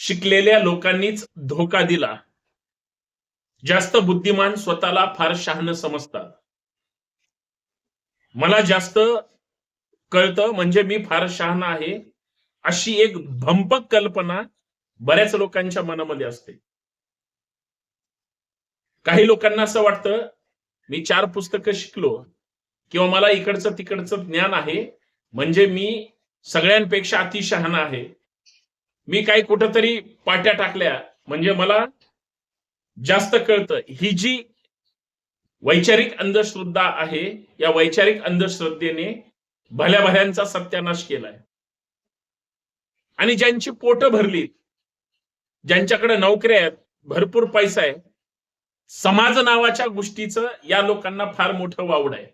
शिकलेल्या लोकांनीच धोका दिला. जास्त बुद्धिमान स्वतःला फार शहाण समजतात. मला जास्त कळतं म्हणजे मी फार शहाणा आहे अशी एक भंपक कल्पना बऱ्याच लोकांच्या मनामध्ये असते. काही लोकांना असं वाटतं मी चार पुस्तकं शिकलो किंवा मला इकडचं तिकडचं ज्ञान आहे म्हणजे मी सगळ्यांपेक्षा अतिशहाणा आहे. मी काही कुठंतरी पाट्या टाकल्या. म्हणजे मला जास्त कळतं. ही जी वैचारिक अंधश्रद्धा आहे या वैचारिक अंधश्रद्धेने भल्या भल्यांचा सत्यानाश केलाय. आणि ज्यांची पोट भरलीत ज्यांच्याकडे नोकऱ्या आहेत भरपूर पैसा आहे समाज नावाच्या गोष्टीचं या लोकांना फार मोठं वावड आहे.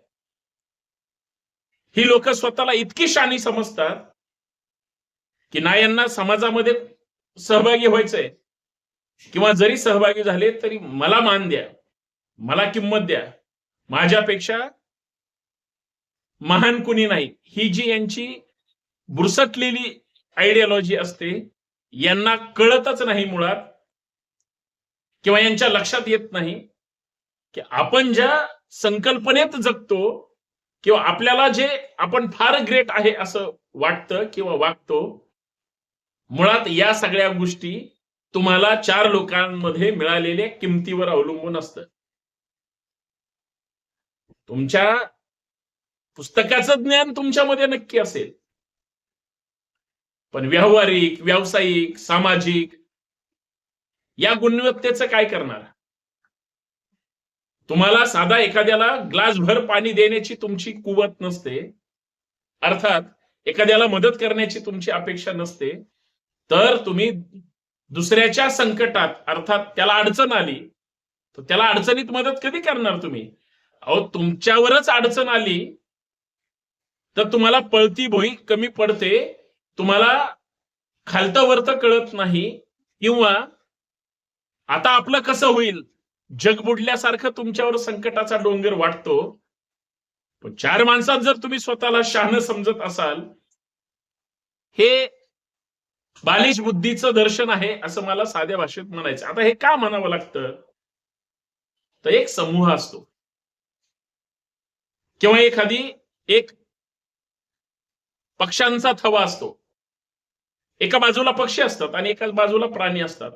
ही लोक स्वतःला इतकी शानी समजतात की ना यांना समाजामध्ये सहभागी व्हायचंय. किंवा जरी सहभागी झाले तरी मला मान द्या. मला किंमत द्या. माझ्यापेक्षा महान कुणी नाही ही जी यांची बुरसटलेली आयडियोलॉजी असते यांना कळतच नाही मुळात किंवा यांच्या लक्षात येत नाही की आपण ज्या संकल्पनेत जगतो किंवा आपल्याला जे आपण फार ग्रेट आहे असं वाटतं किंवा वागतो मुळात या सगळ्या गोष्टी तुम्हाला चार लोकांमध्ये मिळालेल्या किमतीवर अवलंबून असतं. तुमच्या पुस्तकाचं ज्ञान तुमच्यामध्ये नक्की असेल. पण व्यावहारिक व्यावसायिक सामाजिक या गुणवत्तेचं काय करणार? तुम्हाला साधा एखाद्याला ग्लासभर पाणी देण्याची तुमची कुवत नसते. अर्थात एखाद्याला मदत करण्याची तुमची अपेक्षा नसते. तर तुम्ही दुसऱ्याच्या संकटात अर्थात त्याला अडचण आली तर त्याला अडचणीत मदत कधी करणार तुम्ही? अहो तुमच्यावरच अडचण आली तर तुम्हाला पळती भोई कमी पडते तुम्हाला खालतं वरतं कळत नाही किंवा आता आपलं कसं होईल? जग बुडल्यासारखं तुमच्यावर संकटाचा डोंगर वाटतो. पण चार माणसात जर तुम्ही स्वतःला शहाणं समजत असाल हे बालिश बुद्धीचं दर्शन आहे असं मला साध्या भाषेत म्हणायचं. आता हे का म्हणावं लागतं? तर एक समूह असतो. किंवा एखादी एक पक्ष्यांचा थवा असतो. एका बाजूला पक्षी असतात आणि एका बाजूला प्राणी असतात.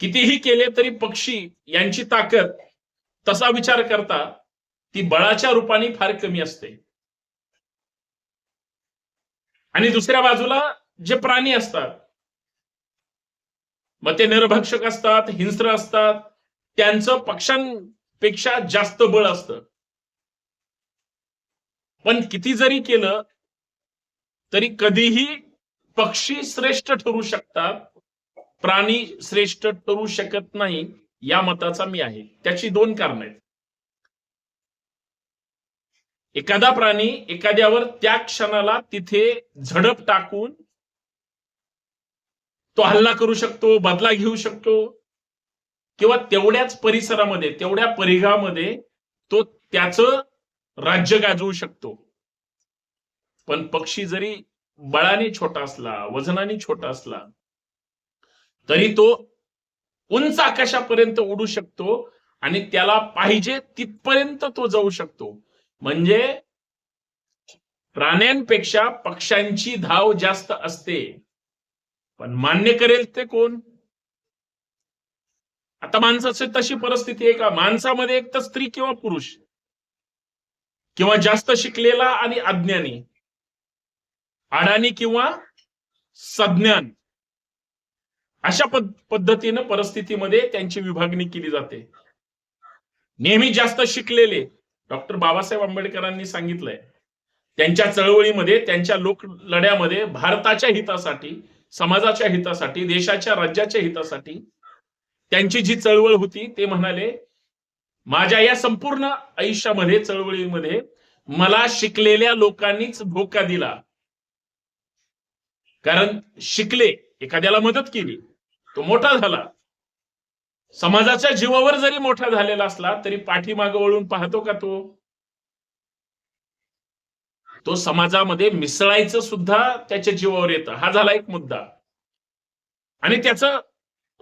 कितीही केले तरी पक्षी यांची ताकद तसा विचार करता ती बळाच्या रूपाने फार कमी असते. आणि दुसऱ्या बाजूला जे प्राणी असतात मग ते नरभक्षक असतात हिंस्र असतात त्यांचं पक्षांपेक्षा जास्त बळ असत. पण किती जरी केलं तरी कधीही पक्षी श्रेष्ठ ठरू शकतात प्राणी श्रेष्ठ ठरू शकत नाही या मताचा मी आहे. त्याची दोन कारण आहेत. एखादा प्राणी एखाद्यावर त्या क्षणाला तिथे झडप टाकून तो हल्ला करू शकतो बदला घेऊ शकतो किंवा तेवढ्याच परिसरामध्ये तेवढ्या परिघामध्ये तो त्याच राज्य गाजवू शकतो. पण पक्षी जरी बळाने छोटा असला वजनाने छोटा असला तरी तो उंच आकाशापर्यंत उडू शकतो आणि त्याला पाहिजे तिथपर्यंत तो जाऊ शकतो. म्हणजे प्राण्यांपेक्षा पक्ष्यांची धाव जास्त असते. पण मान्य करेल ते कोण? आता माणसाची तशी परिस्थिती आहे का? माणसामध्ये एक तर स्त्री किंवा पुरुष किंवा जास्त शिकलेला आणि अज्ञानी अडाणी किंवा सज्ञान. अशा पद्धतीनं परिस्थितीमध्ये त्यांची विभागणी केली जाते. नेहमी जास्त शिकलेले डॉक्टर बाबासाहेब आंबेडकरांनी सांगितलंय त्यांच्या चळवळीमध्ये त्यांच्या लोक लढ्यामध्ये भारताच्या हितासाठी समाजाच्या हितासाठी देशाच्या राज्याच्या हितासाठी त्यांची जी चळवळ होती ते म्हणाले माझ्या या संपूर्ण आयुष्यामध्ये चळवळीमध्ये मला शिकलेल्या लोकांनीच धोका दिला. कारण शिकले एखाद्याला मदत केली तो मोठा झाला. समाजाच्या जीवावर जरी मोठा झालेला असला तरी पाठीमागं वळून पाहतो का तो? तो समाजामध्ये मिसळायचं सुद्धा त्याच्या जीवावर येतं. हा झाला एक मुद्दा. आणि त्याचं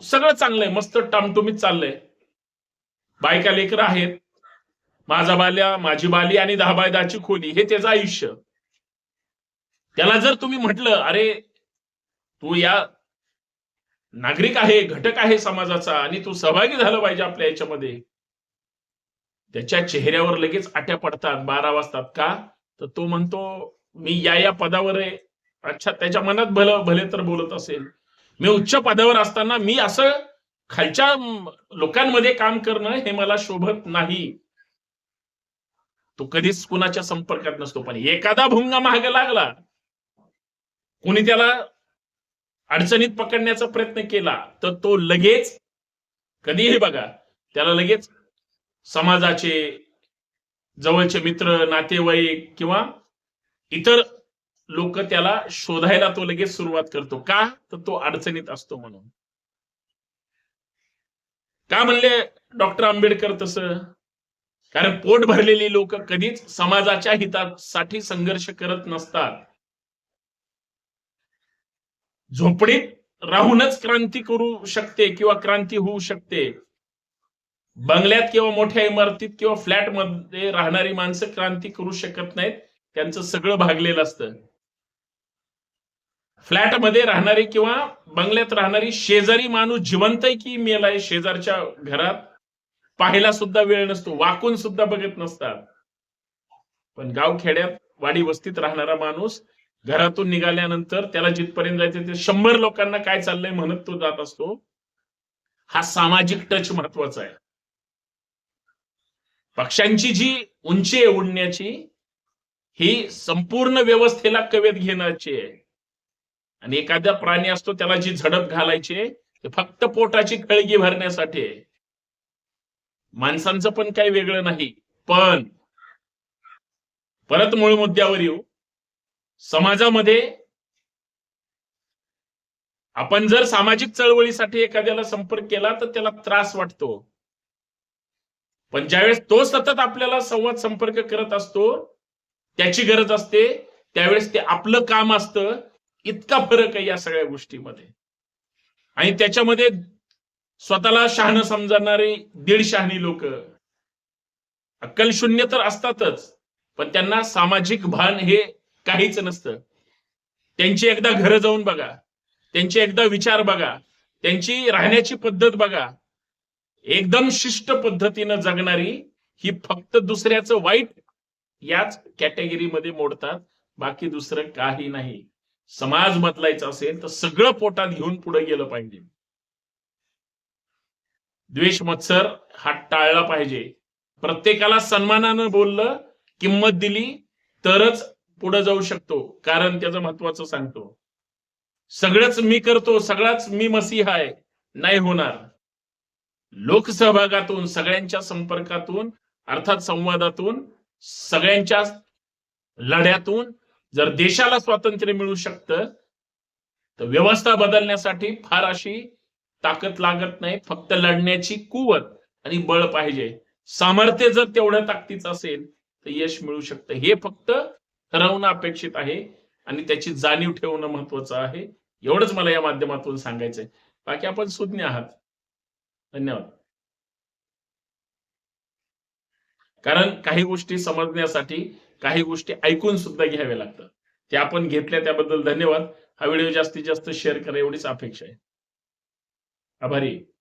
सगळं चांगलंय मस्त टामटुमीत चाललंय. बायका लेकर आहेत. माझा बाल्या माझी बाली आणि दहा बाय दहाची खोली हे त्याचं आयुष्य. त्याला जर तुम्ही म्हटलं अरे तू या नागरिक आहे घटक आहे समाजाचा आणि तू सहभागी झालं पाहिजे आपल्या याच्यामध्ये. त्याच्या चेहऱ्यावर लगेच आट्या पडतात बारा वाजतात का? तर तो म्हणतो मी या या पदावर आहे. अच्छा त्याच्या मनात भलं भले तर बोलत असेल. मी उच्च पदावर असताना मी असं खालच्या लोकांमध्ये काम करणं हे मला शोभत नाही. तो कधीच कुणाच्या संपर्कात नसतो. पण एखादा भुंगा महाग लागला कोणी त्याला अडचणीत पकडण्याचा प्रयत्न केला तर तो लगेच कधीही बघा त्याला लगेच समाजाचे जवळचे मित्र नातेवाईक किंवा इतर लोक त्याला शोधायला तो लगेच सुरुवात करतो. का? तर तो अडचणीत असतो म्हणून. का म्हणले डॉक्टर आंबेडकर तसं? कारण पोट भरलेली लोक कधीच समाजाच्या हितासाठी संघर्ष करत नसतात. झोपडीत राहूनच क्रांती करू शकते किंवा क्रांती होऊ शकते. बंगल्यात किंवा मोठ्या इमारतीत किंवा फ्लॅटमध्ये राहणारी माणसं क्रांती करू शकत नाहीत. त्यांचं सगळं भागलेलं असतं. फ्लॅटमध्ये राहणारी किंवा बंगल्यात राहणारी शेजारी माणूस जिवंत आहे की मेलाय शेजारच्या घरात? पाहायला सुद्धा वेळ नसतो. वाकून सुद्धा बघत नसतात. पण गाव खेड्यात वाडी वस्तीत राहणारा माणूस घरातून निघाल्यानंतर त्याला जिथपर्यंत जायचं ते शंभर लोकांना काय चाललंय म्हणत तो जात असतो. हा सामाजिक टच महत्त्वाचा आहे. पक्षांची जी उंची आहे उडण्याची ही संपूर्ण व्यवस्थेला कवेत घेण्याची आहे. आणि एखादा प्राणी असतो त्याला जी झडप घालायची आहे ते फक्त पोटाची खळगी भरण्यासाठी आहे. माणसांचं पण काही वेगळं नाही पण परत मूळ मुद्द्यावर येऊ. समाजामध्ये आपण जर सामाजिक चळवळीसाठी एखाद्याला संपर्क केला तर त्याला त्रास वाटतो. पण ज्यावेळेस तो सतत आपल्याला संवाद संपर्क करत असतो त्याची गरज असते. त्यावेळेस ते आपलं काम असतं. इतका फरक आहे या सगळ्या गोष्टीमध्ये. आणि त्याच्यामध्ये स्वतःला शहाणं समजणारी दीड शहाणी लोक. अक्कल शून्य तर असतातच पण त्यांना सामाजिक भान हे काहीच नसतं. त्यांची एकदा घरं जाऊन बघा. त्यांचे एकदा विचार बघा. त्यांची राहण्याची पद्धत बघा. एकदम शिष्ट पद्धतीनं जगणारी ही फक्त दुसऱ्याचं वाईट याच कॅटेगरीमध्ये मोडतात. बाकी दुसरं काही नाही. समाज बदलायचा असेल तर सगळं पोटात घेऊन पुढे गेलं पाहिजे. द्वेष मत्सर हा टाळला पाहिजे. प्रत्येकाला सन्मानानं बोललं किंमत दिली तरच पुढे जाऊ शकतो कारण त्याचं महत्वाचं सांगतो. सगळंच मी करतो सगळाच मी मसीह आहे नाही होणार. लोकसहभागातून सगळ्यांच्या संपर्कातून अर्थात संवादातून सगळ्यांच्या लढ्यातून जर देशाला स्वातंत्र्य मिळू शकतं तर व्यवस्था बदलण्यासाठी फार अशी ताकद लागत नाही. फक्त लढण्याची कुवत आणि बळ पाहिजे. सामर्थ्य जर तेवढ्या ताकदीचं असेल तर यश मिळू शकतं. हे फक्त ठरवणं अपेक्षित आहे आणि त्याची जाणीव ठेवणं महत्वाचं आहे. एवढंच मला या माध्यमातून सांगायचंय. बाकी आपण सुज्ञ आहात. धन्यवाद. कारण काही गोष्टी समजण्यासाठी काही गोष्टी ऐकून सुद्धा घ्याव्या लागतात. ते आपण घेतल्या त्याबद्दल धन्यवाद. हा व्हिडिओ जास्तीत जास्त शेअर करा एवढीच अपेक्षा आहे. आभारी. आहे.